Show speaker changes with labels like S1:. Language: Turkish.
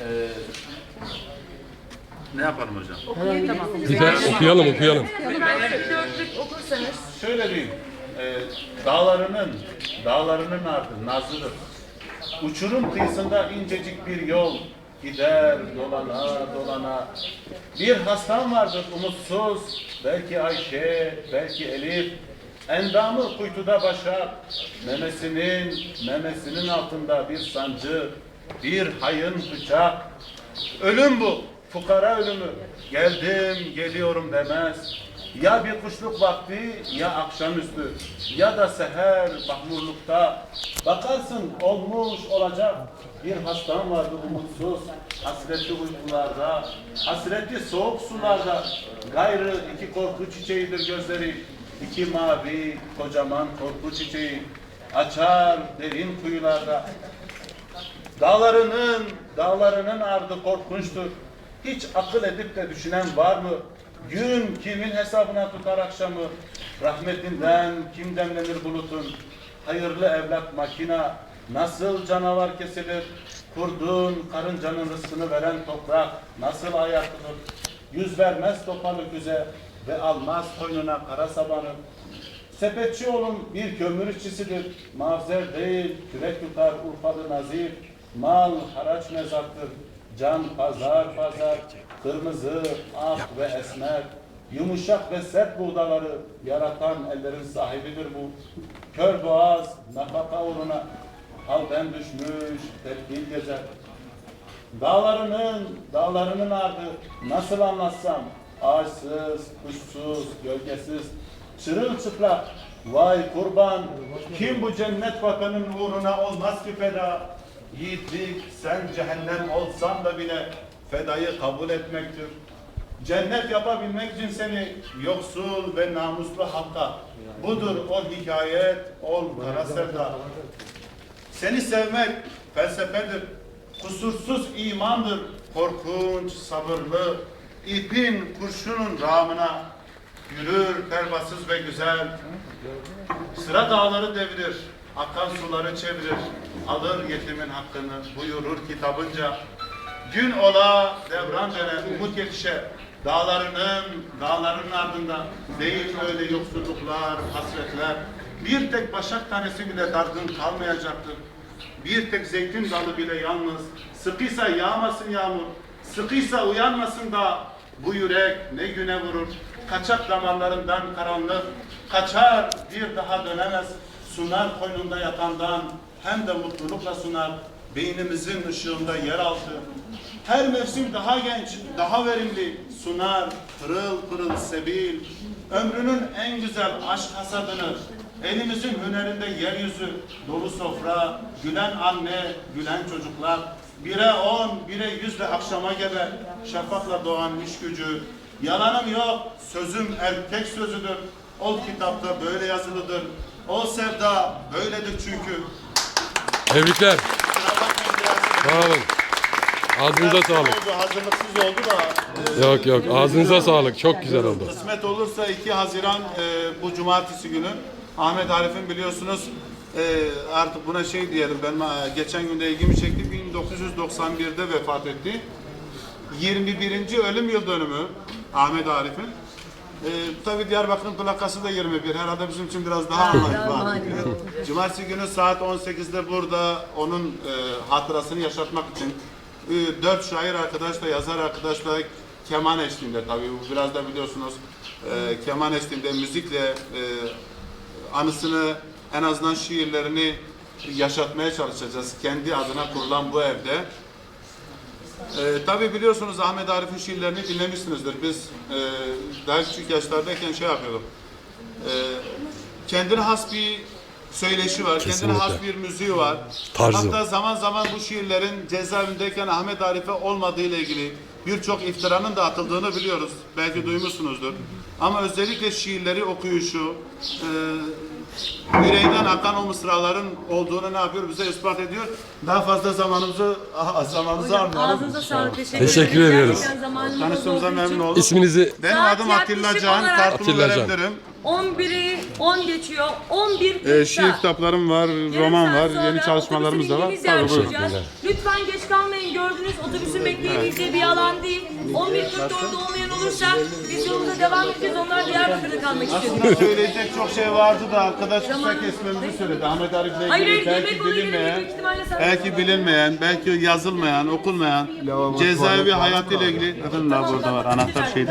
S1: Ee, ne yapalım hocam?
S2: Bir de okuyalım okuyalım.
S3: Bir dörtlük okursanız.
S1: Şöyle diyeyim. E, dağlarının, dağlarının ardı nazlıdır. Uçurum kıyısında incecik bir yol gider dolana dolana. Bir hastam vardır umutsuz, belki Ayşe, belki Elif. Endamı kuytuda başak, memesinin, memesinin altında bir sancı, bir hayın bıçak. Ölüm bu, fukara ölümü. Geldim, geliyorum demez. Ya bir kuşluk vakti ya akşamüstü. Ya da seher mahmurlukta. Bakarsın olmuş olacak. Bir hastam vardı umutsuz. Hasretli uykularda. Hasretli soğuk sularda. Gayrı iki korku çiçeğidir gözleri. İki mavi kocaman korku çiçeği. Açar derin kuyularda Dağlarının, dağlarının ardı korkunçtur. Hiç akıl edip de düşünen var mı? Gün kimin hesabına tutar akşamı? Rahmetinden kim demlenir bulutun? Hayırlı evlat makina nasıl canavar kesilir? Kurdun karıncanın rızkını veren toprak nasıl ayaklıdır? Yüz vermez topalı güze ve almaz koynuna kara sabanı. Sepetçi oğlum bir kömür işçisidir. Mavzer değil, kürek tutar Urfalı nazir. Mal haraç mezaktır. Can pazar pazar. Kırmızı, ak ve esmer. Yumuşak ve sert buğdaları yaratan ellerin sahibidir bu. Kör boğaz, nafaka uğruna halden düşmüş, tedbir gezer. Dağlarının, dağlarının ardı nasıl anlatsam? Ağaçsız, kuşsuz, gölgesiz, çırılçıplak. Vay kurban, kim bu cennet vatanın uğruna olmaz ki feda? Yiğitlik, sen cehennem olsan da bile fedayı kabul etmektir. Cennet yapabilmek için seni yoksul ve namuslu halka. Budur ol hikayet, ol kara sevda. Seni sevmek felsefedir. Kusursuz imandır. Korkunç, sabırlı. ipin kurşunun ramına yürür pervasız ve güzel. Sıra dağları devirir. Akan suları çevirir. Alır yetimin hakkını buyurur kitabınca. Gün ola devran döner umut yetişe. Dağlarının, dağların ardında değil öyle yoksulluklar, hasretler. Bir tek başak tanesi bile dargın kalmayacaktır. Bir tek zeytin dalı bile yalnız. Sıkıysa yağmasın yağmur. Sıkıysa uyanmasın da bu yürek ne güne vurur. Kaçak damarlarından karanlık. Kaçar bir daha dönemez. Sunar koynunda yatandan hem de mutlulukla sunar. Beynimizin ışığında yer altı. Her mevsim daha genç, daha verimli sunar pırıl pırıl sebil. Ömrünün en güzel aşk hasadını elimizin hünerinde yeryüzü dolu sofra, gülen anne, gülen çocuklar. Bire on, bire yüzle akşama gebe, şafakla doğan iş gücü. Yalanım yok, sözüm erkek sözüdür. O kitapta böyle yazılıdır. O sevda böyledir çünkü.
S2: Tebrikler. Sağ olun. Ağzınıza sağlık.
S1: Oldu, hazırlıksız oldu da. e,
S2: Yok yok ağzınıza sağlık. Çok güzel oldu.
S1: Kısmet olursa 2 Haziran e, bu cumartesi günü Ahmet Arif'in biliyorsunuz e, artık buna şey diyelim ben e, geçen günde ilgimi çekti 1991'de vefat etti. 21. ölüm yıl dönümü Ahmet Arif'in. E, Tabi Diyarbakır'ın plakası da 21. Herhalde bizim için biraz daha anlamlı. Cumartesi günü saat 18'de burada onun e, hatırasını yaşatmak için e, dört şair arkadaşla, yazar arkadaşla keman eşliğinde tabii bu biraz da biliyorsunuz e, keman eşliğinde müzikle e, anısını en azından şiirlerini yaşatmaya çalışacağız. Kendi adına kurulan bu evde. Ee, tabii biliyorsunuz Ahmet Arif'in şiirlerini dinlemişsinizdir. Biz e, daha küçük yaşlardayken şey yapıyorduk. Ee, kendine has bir söyleşi var, kendine
S2: Kesinlikle.
S1: has bir müziği var.
S2: Tarzı.
S1: Hatta zaman zaman bu şiirlerin cezaevindeyken Ahmet Arif'e olmadığı ile ilgili birçok iftiranın da atıldığını biliyoruz. Belki duymuşsunuzdur. Ama özellikle şiirleri okuyuşu, e, yüreğinden akan o mısraların olduğunu ne yapıyor? Bize ispat ediyor. Daha fazla zamanımızı zamanımızı almayalım.
S3: Ağzınıza sağlık. Teşekkür,
S2: Teşekkür ediyoruz.
S3: Gerçekten zamanınız
S1: Tanıştığımıza
S3: olduğu
S1: memnun olduk.
S2: İsminizi
S1: Benim
S3: Saat
S1: adım
S3: yaklaşık
S1: Atilla Can,
S3: olarak-
S1: kartımı
S2: Atilla Can.
S1: verebilirim.
S3: 11'i 10 geçiyor. 11
S1: Ee, şiir kitaplarım var, roman var, yeni çalışmalarımız da var. Tabii buyurun.
S3: Lütfen geç kalmayın. Gördünüz otobüsün bekleyebileceği bir alan değil. 11.44'de olmayan olursa biz yolumuza devam edeceğiz. Onlar Diyarbakır'da kalmak istiyor.
S1: Aslında söyleyecek çok şey vardı da arkadaş kısa kesmemizi söyledi. Ahmet
S3: Hayır,
S1: ilgili
S3: hayır,
S1: belki
S3: yemek olayı
S1: bilinmeyen,
S3: büyük ihtimalle sen-
S1: belki bilinmeyen, belki yazılmayan, okunmayan cezaevi hayatıyla ilgili. Efendim daha burada var anahtar şeyde.